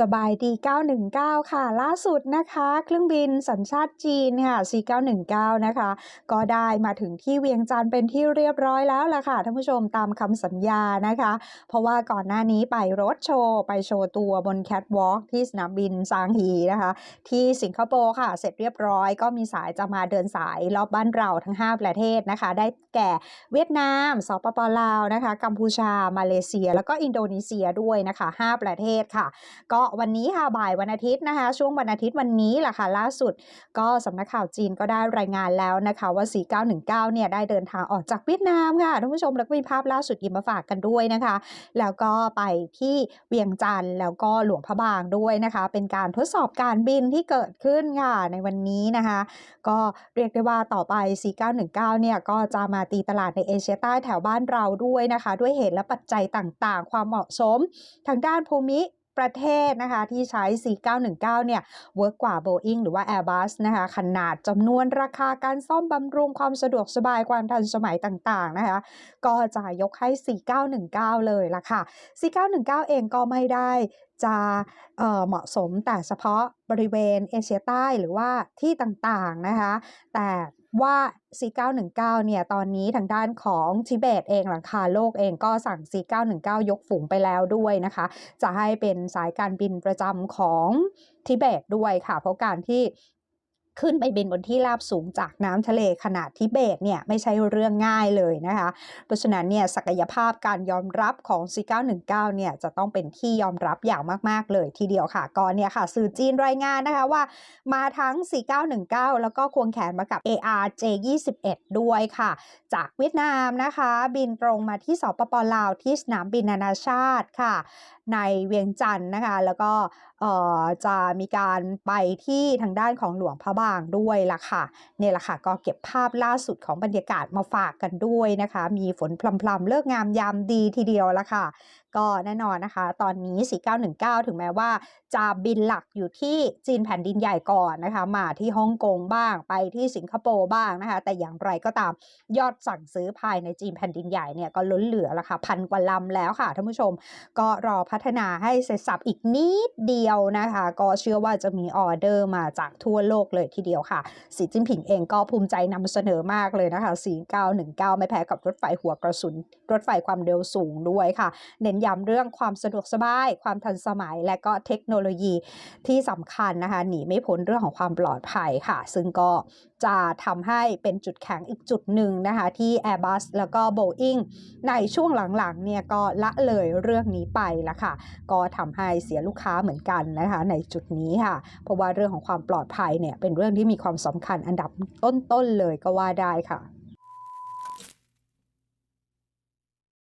สบายดี 919 ค่ะ ล่าสุดนะคะ เครื่องบินสัญชาติจีนค่ะ C919 นะคะ ก็ได้มาถึงที่เวียงจันทร์เป็นที่เรียบร้อยแล้วล่ะค่ะท่านผู้ชมตามคำสัญญานะคะ เพราะว่าก่อนหน้านี้ไปรถโชว์ ไปโชว์ตัวบนแคทวอล์กที่สนามบินซางฮีนะคะ ที่สิงคโปร์ค่ะ เสร็จเรียบร้อยก็มีสายจะมาเดินสายรอบบ้านเราทั้ง 5 ประเทศนะคะ ได้แก่เวียดนามสปปลาวนะคะ กัมพูชา มาเลเซีย แล้วก็อินโดนีเซียด้วยนะคะ 5 ประเทศค่ะ ก็วันนี้ค่ะบ่ายวันอาทิตย์นะคะ ช่วงวันอาทิตย์วันนี้แหละค่ะล่าสุด ก็สำนักข่าวจีนก็ได้รายงานแล้วนะคะว่า 4919 เนี่ยได้เดินทางออกจากเวียดนามค่ะท่านผู้ชมแล้วก็มีภาพล่าสุดยิบมาฝากกันด้วยนะคะ แล้วก็ไปที่เวียงจันทร์แล้วก็หลวงพระบางด้วยนะคะ เป็นการทดสอบการบินที่เกิดขึ้นค่ะในวันนี้นะคะ ก็เรียกได้ว่าต่อไป 4919 เนี่ยก็จะมาตีตลาดในเอเชียใต้แถวบ้านเราด้วยนะคะ ด้วยเหตุและปัจจัยต่างๆ ความเหมาะสม ทางด้านภูมิ ประเทศนะคะที่ใช้ 4919 เนี่ยเวิร์กกว่า Boeing หรือว่า Airbus นะคะขนาดจำนวนราคาการซ่อมบำรุงความสะดวกสบายความทันสมัยต่างๆนะคะก็จะยกให้ 4919 เลยละค่ะ 4919 เองก็ไม่ได้จะเเหมาะสมแต่เฉพาะบริเวณเอเชียใต้หรือว่าที่ต่างๆนะคะแต่ ว่า C919 เนี่ยตอนนี้ทางด้านของทิเบตเองหลังคาโลกเองก็สั่ง C919 ยกฝูงไปแล้วด้วยนะคะ จะให้เป็นสายการบินประจำของทิเบตด้วยค่ะ เพราะการที่ ขึ้นไปบินบนที่ราบสูงจากน้ำทะเลขนาดทิเบตเนี่ยไม่ใช่เรื่องง่ายเลยนะคะ เพราะฉะนั้นเนี่ยศักยภาพการยอมรับของ C919 เนี่ยจะต้องเป็นที่ยอมรับอย่างมาก ๆ เลยทีเดียวค่ะก่อนเนี่ยค่ะ สื่อจีนรายงานนะคะว่ามาทั้ง C919 แล้วก็ควงแขนมากับ ARJ21 ด้วยค่ะ จากเวียดนามนะคะ บินตรงมาที่สปปลาวที่สนามบินนานาชาติค่ะ ในเวียงจันทร์นะคะ แล้วก็จะมีการไปที่ทางด้านของหลวงพระบางด้วยล่ะค่ะเนี่ยแหละค่ะก็เก็บภาพล่าสุดของบรรยากาศมาฝากกันด้วยนะคะ มีฝนพลำๆเลิกงามยามดีทีเดียวล่ะค่ะ ก็แน่นอนนะคะ ตอนนี้ 4919 ถึงแม้ว่า จะบินหลักอยู่ที่จีนแผ่นดินใหญ่ก่อนนะคะ มาที่ฮ่องกงบ้างไปที่สิงคโปร์บ้างนะคะ แต่อย่างไรก็ตามยอดสั่งซื้อภายในจีนแผ่นดินใหญ่เนี่ยก็ล้นเหลือละค่ะพันกว่าลำแล้วค่ะท่านผู้ชม ก็รอพัฒนาให้เสร็จสับอีกนิดเดียวนะคะ ก็เชื่อว่าจะมีออเดอร์มาจากทั่วโลกเลยทีเดียวค่ะสีจิ้นผิงเองก็ภูมิใจนำเสนอมากเลยนะคะ4919 ไม่แพ้กับรถไฟหัวกระสุน รถไฟความเร็วสูงด้วยค่ะเน้นย้ำเรื่องความสะดวกสบาย ความทันสมัย และก็เทคโนโลยีที่สำคัญนะคะหนีไม่พ้นเรื่องของความปลอดภัยค่ะ ซึ่งก็จะทำให้เป็นจุดแข็งอีกจุดหนึ่งนะคะที่ Airbus แล้วก็ Boeing ในช่วงหลังๆเนี่ยก็ละเลยเรื่องนี้ไปละค่ะ ก็ทำให้เสียลูกค้าเหมือนกันนะคะในจุดนี้ค่ะ เพราะว่าเรื่องของความปลอดภัยเนี่ยเป็นเรื่องที่มีความสำคัญอันดับต้นๆเลยก็ว่าได้ค่ะ